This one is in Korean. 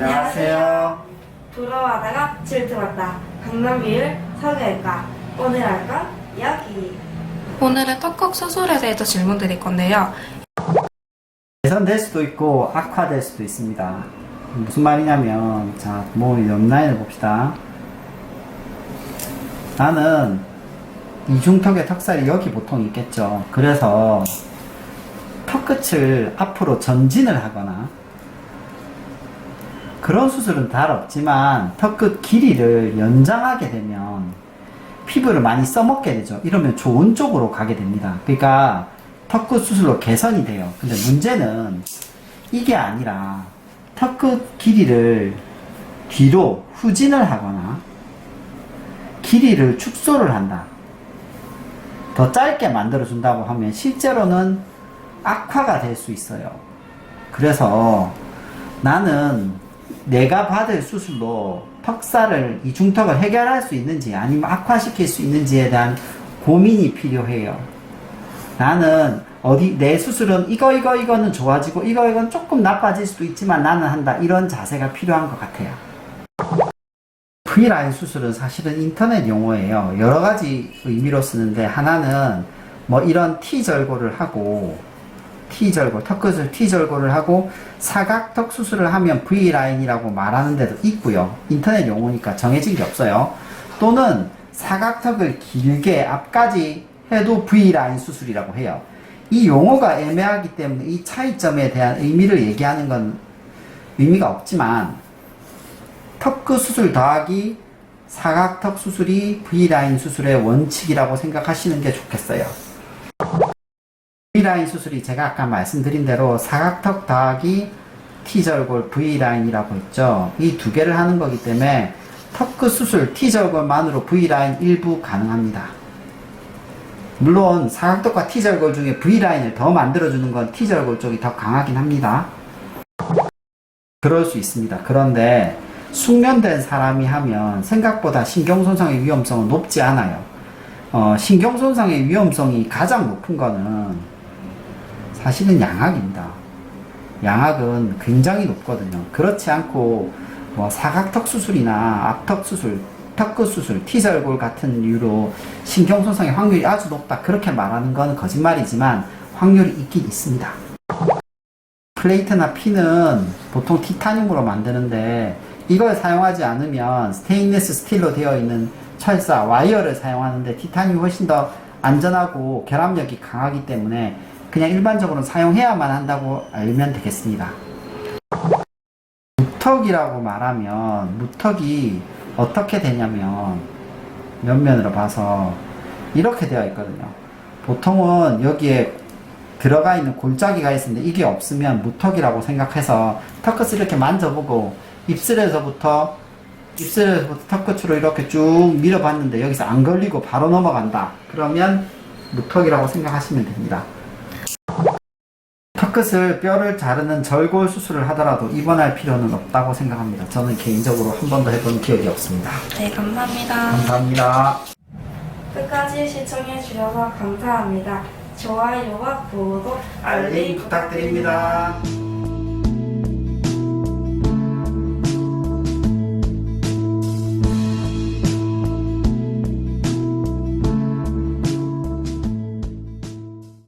안녕하세요. 돌아와다가 질투받다. 강남비율 설계할까? 오늘 할까? 이야기. 오늘은 턱국 수술에 대해서 질문 드릴 건데요. 개선될 수도 있고 악화될 수도 있습니다. 무슨 말이냐면 자, 뭐 옆라인을 봅시다. 나는 이중턱의 턱살이 여기 보통 있겠죠. 그래서 턱 끝을 앞으로 전진을 하거나 그런 수술은 잘 없지만 턱끝 길이를 연장하게 되면 피부를 많이 써먹게 되죠. 이러면 좋은 쪽으로 가게 됩니다. 그러니까 턱끝 수술로 개선이 돼요. 근데 문제는 이게 아니라 턱끝 길이를 뒤로 후진을 하거나 길이를 축소를 한다. 더 짧게 만들어준다고 하면 실제로는 악화가 될 수 있어요. 그래서 나는 내가 받을 수술로 턱살을 이중턱을 해결할 수 있는지 아니면 악화시킬 수 있는지에 대한 고민이 필요해요. 나는 어디 내 수술은 이거 이거 이거는 좋아지고 이거 이건 조금 나빠질 수도 있지만 나는 한다 이런 자세가 필요한 것 같아요. V라인 수술은 사실은 인터넷 용어예요. 여러 가지 의미로 쓰는데 하나는 뭐 이런 T 절골을 하고 T 절골, 턱 끝을 T 절골을 하고 사각턱 수술을 하면 V 라인이라고 말하는 데도 있고요. 인터넷 용어니까 정해진 게 없어요. 또는 사각턱을 길게 앞까지 해도 V 라인 수술이라고 해요. 이 용어가 애매하기 때문에 이 차이점에 대한 의미를 얘기하는 건 의미가 없지만 턱끝 수술 더하기 사각턱 수술이 V라인 수술의 원칙이라고 생각하시는 게 좋겠어요. V라인 수술이 제가 아까 말씀드린 대로 사각턱 더하기 T절골 V라인이라고 했죠. 이 두 개를 하는 거기 때문에 턱끝 수술 T절골만으로 V라인 일부 가능합니다. 물론 사각턱과 T절골 중에 V라인을 더 만들어주는 건 T절골 쪽이 더 강하긴 합니다. 그럴 수 있습니다. 그런데 숙련된 사람이 하면 생각보다 신경손상의 위험성은 높지 않아요. 어, 신경손상의 위험성이 가장 높은 거는 사실은 양악입니다. 양악은 굉장히 높거든요. 그렇지 않고 뭐 사각턱 수술이나 앞턱 수술, 턱끝 수술, T절골 같은 이유로 신경 손상의 확률이 아주 높다. 그렇게 말하는 건 거짓말이지만 확률이 있긴 있습니다. 플레이트나 핀은 보통 티타늄으로 만드는데 이걸 사용하지 않으면 스테인리스 스틸로 되어 있는 철사, 와이어를 사용하는데 티타늄이 훨씬 더 안전하고 결합력이 강하기 때문에 그냥 일반적으로 사용해야만 한다고 알면 되겠습니다. 무턱이라고 말하면 무턱이 어떻게 되냐면 옆면으로 봐서 이렇게 되어 있거든요. 보통은 여기에 들어가 있는 골짜기가 있는데 이게 없으면 무턱이라고 생각해서 턱끝을 이렇게 만져보고 입술에서부터 입술에서부터 턱끝으로 이렇게 쭉 밀어봤는데 여기서 안 걸리고 바로 넘어간다. 그러면 무턱이라고 생각하시면 됩니다. 턱끝을 뼈를 자르는 절골 수술을 하더라도 입원할 필요는 없다고 생각합니다. 저는 개인적으로 한 번도 해본 기억이 없습니다. 네, 감사합니다. 감사합니다. 끝까지 시청해 주셔서 감사합니다. 좋아요와 구독, 알림 부탁드립니다.